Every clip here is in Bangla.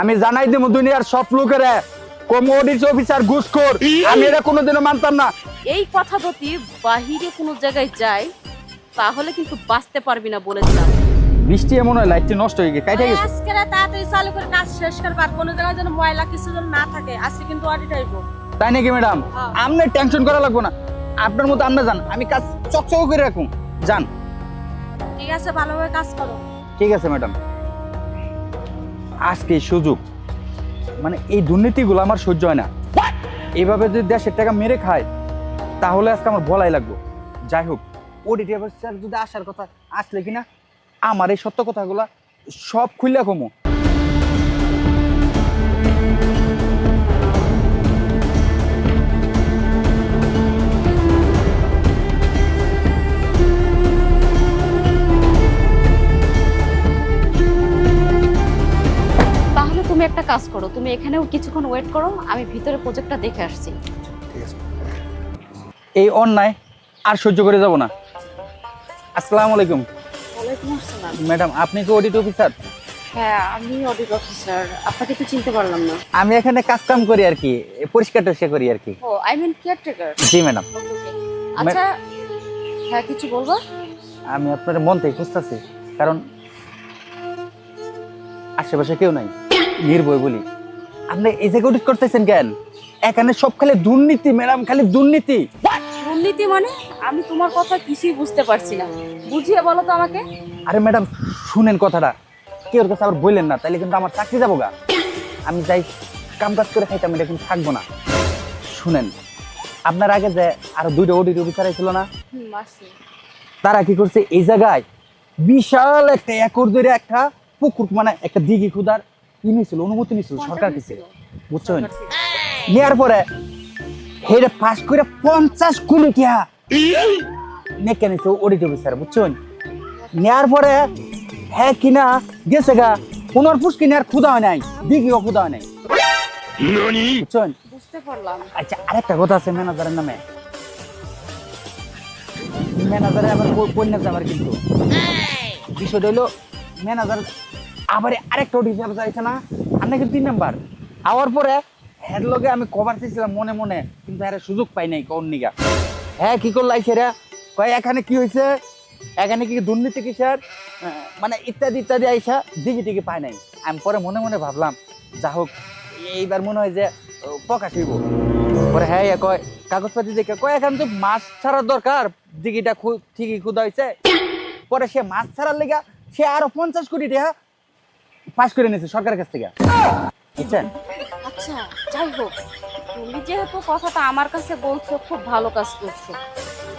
আমি জানাই দেবো দুনিয়ার সব লোকের কম অডিট অফিসার ঘুষখোর আমি এটা কোনোদিনও মানতাম না। এই কথা যদি বাহিরে কোনো জায়গায় যায় তাহলে কিন্তু বাঁচতে পারবি না বলে দিলাম বৃষ্টি এমন হয় লাইটটি নষ্ট হয়ে গেছে কাইটা গেছে। আজকে রাত তাড়াতাড়ি চালু করে কাজ শেষ করবার কোনো জায়গায় যেন ময়লা কিছু যেন না থাকে আজকে কিন্তু অডিট হইব। তাই নাকি ম্যাডাম? হ্যাঁ। আপনার টেনশন করা লাগবে না। আপনার মতো আপনি যান আমি কাজ চকচক করে রাখুন যান। ঠিক আছে ভালোভাবে কাজ করো। ঠিক আছে ম্যাডাম। আজকে এই সুযোগ। মানে এই দুর্নীতিগুলো আমার সহ্য হয় না। এভাবে যদি দেশের টাকা মেরে খায় তাহলে আজকে আমার বলাই লাগবো। যাই হোক ওডিটি অফিসার যদি আসার কথা আসলে কিনা আমার এই সত্য কথাগুলো সব খুললে কমো। তুমি একটা কাজ করো তুমি এখানেও কিছুক্ষণ ওয়েট করো আমি ভিতরে প্রজেক্টটা দেখে আসছি। এই অন্যায় আর সহ্য করে যাব না। আসসালামু আলাইকুম। ম্যাডাম আপনি কি অডিট অফিসার হ্যাঁ আমি অডিট অফিসার আপনাকে তো চিনতে পারলাম না। আমি এখানে কাজ কাম করি আর কি পরিষ্কার টরিষ্কার করি আর কি। ও I mean caretaker ji madam. আচ্ছা হ্যাঁ কিছু বলব? আমি আপনার মন থেকে খুঁজতেছি কারণ আশেপাশে কেউ নাই। নির্ভয় বলি। আপনি এই জায়গায় অডিট করতেছেন কেন? এখানে সব খালি দুর্নীতি ম্যাডাম খালি দুর্নীতি। দুর্নীতি মানে? আমি তোমার কথা কিছুই বুঝতে পারছি না। বুঝিয়ে বলো তো আমাকে। আরে ম্যাডাম শুনেন কথাটা। কেউ কাছে আবার বললেন না তাইলে কিন্তু আমার চাকরি যাব গা। আমি যাই কাম কাজ করে খাইতাম এটা কিন্তু থাকব না। শুনেন আপনার আগে যে আরও দুইটা অডিট অফিসার ছিল না? তারা কি করছে? এই জায়গায় বিশাল একটা একর ধরে একটা পুকুর মানে একটা দিঘি খুদার ই নিয়েছিল অনুমতি নিয়েছিল সরকার কাছে বুঝছেন? নেওয়ার পরে হেরে পাস করে পঞ্চাশ কোটি টিয়া নেকে নিছে অডিট অফিসার বুঝছেন? নেওয়ার পরে হ্যাঁ কিনা গেছে গা পুনর পুষ কিনে আর খুদা হয় নাই দিঘিও খুদা হয় নাই। বুঝছেন? বুঝতে পারলাম। আচ্ছা আরেকটা কথা আছে ম্যানেজারের নামে। ম্যানেজারে আবার কন্যা যাবার কিন্তু। বিষয়টা হলো ম্যানেজার আবার আরেকটা ওটি হিসাবে চাইছে না? আপনি কিন্তু তিন নাম্বার? আওয়ার পরে হ্যার লগে আমি কভার চেয়েছিলাম মনে মনে, কিন্তু হ্যাঁ সুযোগ পাই নাই কোন নিগা। হ্যাঁ কি করল আইসে রে? কয়, এখানে কি হয়েছে এখানে কি দুর্নীতি কিসের? মানে ইত্যাদি ইত্যাদি আইসা দিকে টিকে পায় নাই। আমি পরে মনে মনে ভাবলাম, যা হোক, এইবার মনে হয় যে প্রকাশ হইব। পরে হ্যাঁ ইয়া কয়, কাগজপাতি দেখে কয়, এখন তো মাছ ছাড়ার দরকার। দিঘিটা ঠিকই খুদা হয়েছে পরে সে মাছ ছাড়ার লেগা সে আরও পঞ্চাশ কোটি টাকা পাস করে নিয়েছে সরকারের কাছ থেকে। বুঝছেন আচ্ছা যাই হোক তুমি যেহেতু কথাটা আমার কাছে বলছো খুব ভালো কাজ করছ।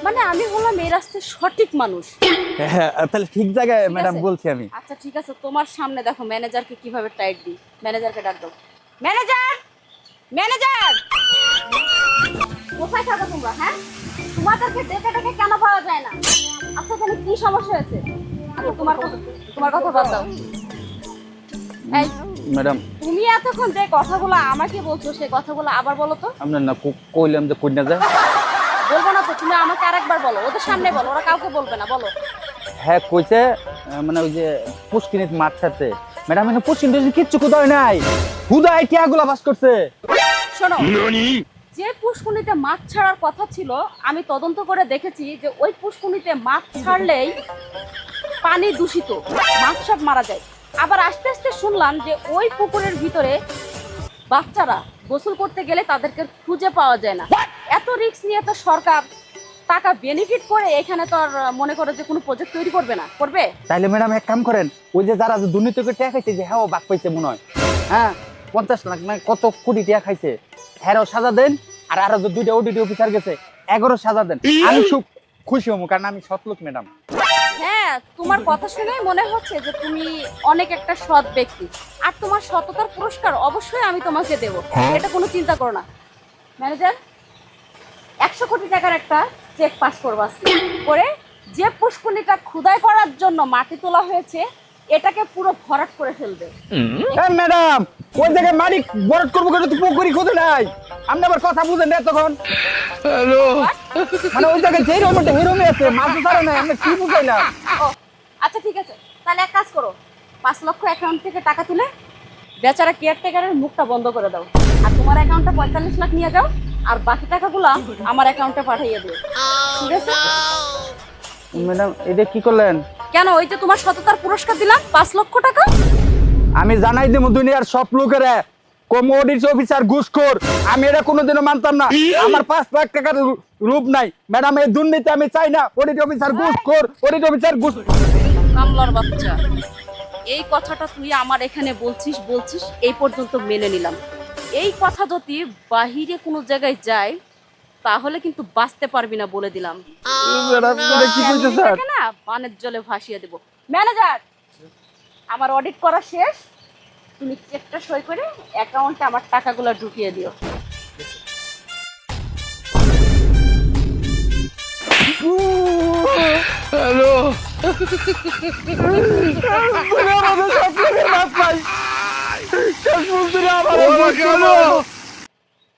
মানে আমি হলাম এই রাস্তায় সঠিক মানুষ। হ্যাঁ, তাহলে ঠিক জায়গায় ম্যাডাম বলছি আমি। আচ্ছা ঠিক আছে তোমার সামনে দেখো ম্যানেজারকে কীভাবে টাইট দিই। ম্যানেজারকে ডাক দাও। ম্যানেজার ম্যানেজার কোথায় থাকো তোমরা হ্যাঁ? তোমাদেরকে ডেকে ডেকে কেন পাওয়া যায় না? আচ্ছা এখানে কি সমস্যা হয়েছে? আচ্ছা তোমার কথা তোমার কথা বাদ দাও। এই ম্যাডাম। তুমি এতক্ষণ যে কথাগুলো আমাকে বলছো সেই কথাগুলো আবার বলো তো। আপনার না কইলাম যে কন্যা যায়। বলব না তো তুমি আমাকে আরেকবার বলো। ওদের সামনে বলো ওরা কাউকে বলবে না বলো। হ্যাঁ কইছে মানে ওই যে পুষ্কিনিত মাছ ছাড়ছে ম্যাডাম এখানে পুষ্কিন কিচ্ছু কোথাও নাই। হুদায় টিয়াগুলা বাস করছে। শোনো যে পুষ্কুনিতে মাছ ছাড়ার কথা ছিল আমি তদন্ত করে দেখেছি যে ওই পুষ্কুনিতে মাছ ছাড়লেই পানি দূষিত মাছ সব মারা যায়। আবার আস্তে আস্তে শুনলাম যে ওই পুকুরের ভিতরে বাচ্চারা গোসল করতে গেলে তাদেরকে খুঁজে পাওয়া যায় না। এত রিস্ক নিয়ে তো সরকার টাকা বেনিফিট করে এখানে তো আর মনে করো যে কোনো প্রজেক্ট তৈরি করবে না। করবে? তাইলে ম্যাডাম এক কাম করেন ওই যে যারা দুর্নীতি করে টাকা খাইছে যে হ্যাঁ ও বাক পাইছে মনে হয় হ্যাঁ পঞ্চাশ লাখ না কত কোটি টাকা খাইছে হ্যাঁ সাজা দেন আর আরও যে দুইটা ওডিটি অফিসার গেছে এগারো সাজা দেন। আমি খুব খুশি হব কারণ আমি সৎলোক ম্যাডাম। হ্যাঁ তোমার কথা শুনেই মনে হচ্ছে যে তুমি অনেক একটা সৎ ব্যক্তি। আর তোমার সততার পুরস্কার অবশ্যই আমি তোমাকে দেব। এটা কোনো চিন্তা করো না। ম্যানেজার একশো কোটি টাকার একটা চেক পাস করব করে যে পুষ্কুনিটা খুদাই করার জন্য মাটি তোলা হয়েছে এটাকে পুরো ভরাট করে ফেলবে। ম্যাডাম ওই জায়গায় মালিক বরট করব কেন তুই পুকুরি খুঁজে নাই। আপনি আবার কথা বুঝেন না তখন মানে ওই জায়গায় যেই রকম একটা হিরোমি আছে মাছ ছাড়ে নাই আমি কি বুঝাইলাম ও আচ্ছা ঠিক আছে। তাহলে এক কাজ করো পাঁচ লক্ষ অ্যাকাউন্ট থেকে টাকা তুলে বেচারা কেয়ারটেকারের মুখটা বন্ধ করে দাও। আর তোমার অ্যাকাউন্টে পঁয়তাল্লিশ লাখ নিয়ে যাও আর বাকি টাকাগুলো আমার অ্যাকাউন্টে পাঠিয়ে দিও। ঠিক আছে? ম্যাডাম এটা কি করলেন? কেন ওই যে তোমার সততার পুরস্কার দিলাম? পাঁচ লক্ষ টাকা? আমি জানাই দেবো দুনিয়ার সব লোকের কমোডিটি অফিসার ঘুষখোর। আমি এটা কোনোদিনও মানতাম না। আমার পাঁচ লাখ টাকার রূপ নাই। ম্যাডাম এই দুর্নীতি আমি চাই না। অডিট অফিসার ঘুষখোর। অডিট অফিসার ঘুষ কামলার বাচ্চা এই কথাটা তুই আমার এখানে বলছিস বলছিস এই পর্যন্ত মেনে নিলাম। এই কথা যদি বাহিরে কোনো জায়গায় যায় তাহলে কিন্তু বাঁচতে পারবি না বলে দিলাম। না বানের জলে ভাসিয়ে দেব। ম্যানেজার আমার অডিট করা শেষ। তুমি চেকটা সই করে অ্যাকাউন্টে আমার টাকাগুলো ঢুকিয়ে দিও। হ্যালো। আমাদের সব থেকে লাভ পাই শেষ পর্যন্ত আমার